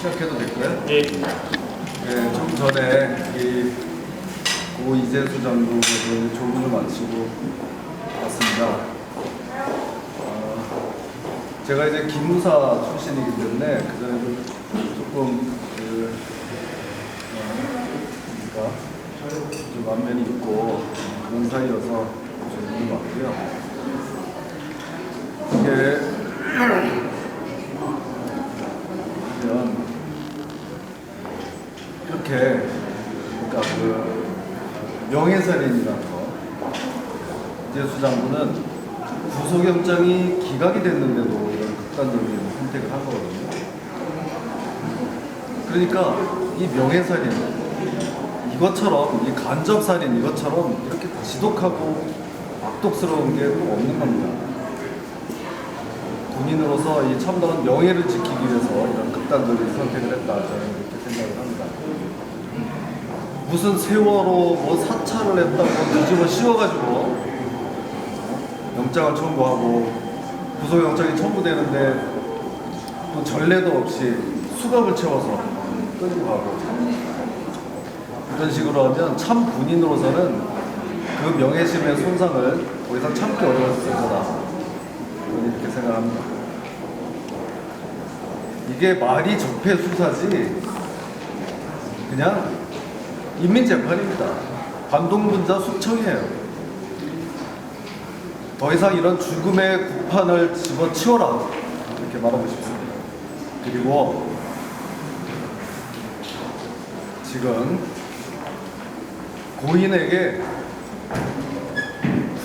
시작해도 될까요? 예. 네, 좀 전에 이 고 이재수 장군의 조문을 마치고 왔습니다. 어, 제가 이제 기무사 출신이기 때문에 그 전에도 조금 그 어, 그러니까 좀 안면이 있고 그런 사이여서 조문을 왔고요. 이게 보면 이렇게 그러니까 그 명예살인이라는 거 이재수 장군은 구속영장이 기각이 됐는데도 이런 극단적인 선택을 한 거거든요. 그러니까 이 명예살인 이것처럼 이 간접살인 이것처럼 이렇게 지독하고 악독스러운 게 또 없는 겁니다. 군인으로서 이 참다운 명예를 지키기 위해서 이런 극단적인 선택을 했다 저는 이렇게 생각을 합니다. 무슨 세월호 뭐 사찰을 했다고 뒤집어 씌워가지고 영장을 청구하고 구속영장이 청구되는데 또 전례도 없이 수갑을 채워서 끌고 가고 이런 식으로 하면 참 군인으로서는 그 명예심의 손상을 더 이상 참기 어려웠을 거다. 이렇게 생각합니다. 이게 말이 적폐 수사지 그냥 인민재판입니다. 반동분자 숙청이에요. 더 이상 이런 죽음의 구판을 집어치워라 이렇게 말하고 싶습니다. 그리고 지금 고인에게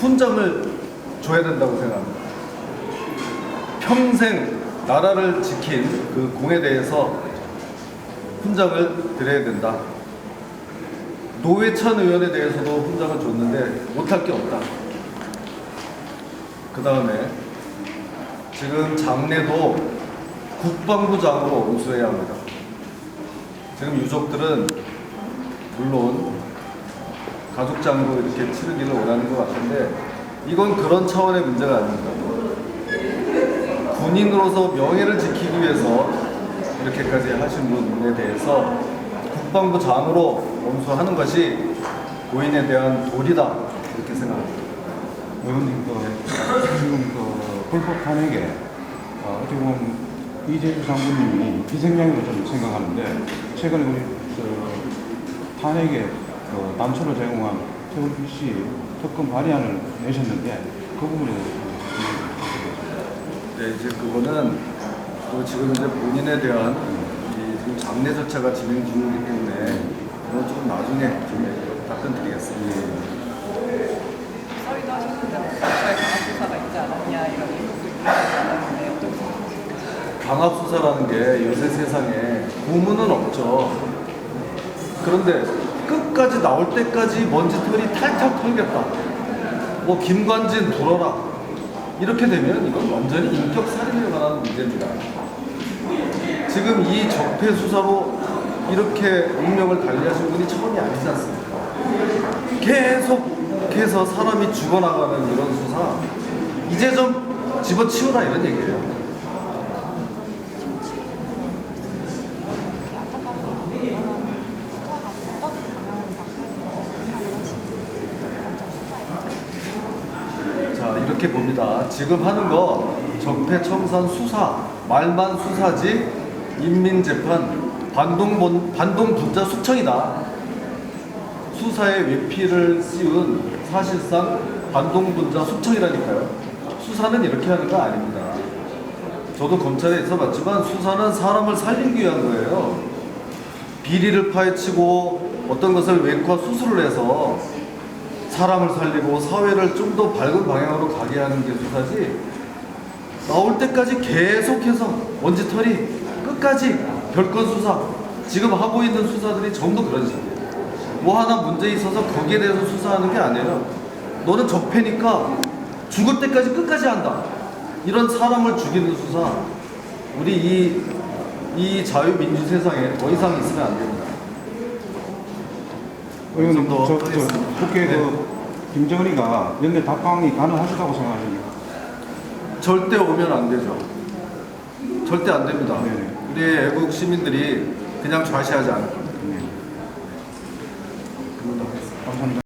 훈장을 줘야 된다고 생각합니다. 평생 나라를 지킨 그 공에 대해서 훈장을 드려야 된다. 노회찬 의원에 대해서도 훈장을 줬는데 못할 게 없다. 그 다음에 지금 장례도 국방부장으로 운수해야 합니다. 지금 유족들은 물론 가족장으로 이렇게 치르기를 원하는 것 같은데 이건 그런 차원의 문제가 아닙니다. 군인으로서 명예를 지키기 위해서 이렇게까지 하신 분에 대해서 국방부 장으로 엄수하는 것이 고인에 대한 도리다 이렇게 생각합니다. 의원님, 그, 지금 그 불법 탄핵에 어, 어떻게 보면 이재주 장군님이 희생양으로 좀 생각하는데 최근에 우리 저, 탄핵에 그 단초를 제공한 태훈 씨 특검 발의안을 내셨는데 그 부분에 대해서 네, 이제 그거는 또 지금 이제 본인에 대한 이 지금 장례 절차가 진행 중이기 때문에 그건 좀 나중에 좀 답변드리겠습니다. 서희도 하셨는데 뭐 저희 강압수사가 있지 않았냐 이런 의혹도 있지 않았는데 어떻게 생각하세요? 강압 수사라는 게 요새 세상에 구문은 없죠. 그런데 끝까지 나올 때까지 먼지 털이 탈탈 털겠다. 뭐 김관진 불어라. 이렇게 되면 이건 완전히 인격 살인에 관한 문제입니다. 지금 이 적폐 수사로 이렇게 운명을 달리하신 분이 처음이 아니지 않습니까? 계속해서 사람이 죽어나가는 이런 수사 이제 좀 집어치우라 이런 얘기예요. 자 이렇게 봅니다. 지금 하는 거 적폐청산 수사 말만 수사지 인민재판 반동 반동 분자 숙청이다. 수사에 외피를 씌운 사실상 반동 분자 숙청이라니까요. 수사는 이렇게 하는 거 아닙니다. 저도 검찰에 있어봤지만 수사는 사람을 살리기 위한 거예요. 비리를 파헤치고 어떤 것을 외과 수술을 해서 사람을 살리고 사회를 좀 더 밝은 방향으로 가게 하는 게 수사지 나올 때까지 계속해서 먼지털이 끝까지 별건 수사 지금 하고 있는 수사들이 전부 그런 식이에요 뭐 하나 문제 있어서 거기에 대해서 수사하는 게 아니에요 너는 적폐니까 죽을 때까지 끝까지 한다 이런 사람을 죽이는 수사 우리 이, 이 자유민주 세상에 더 이상 있으면 안 됩니다 의원님, 좀더 저, 저, 하겠습니다. 국회 네. 그 김정은이가 연내 답방이 가능하시다고 생각하십니까? 절대 오면 안 되죠. 절대 안 됩니다. 네. 우리 애국 시민들이 그냥 좌시하지 않을 겁니다. 감사합니다.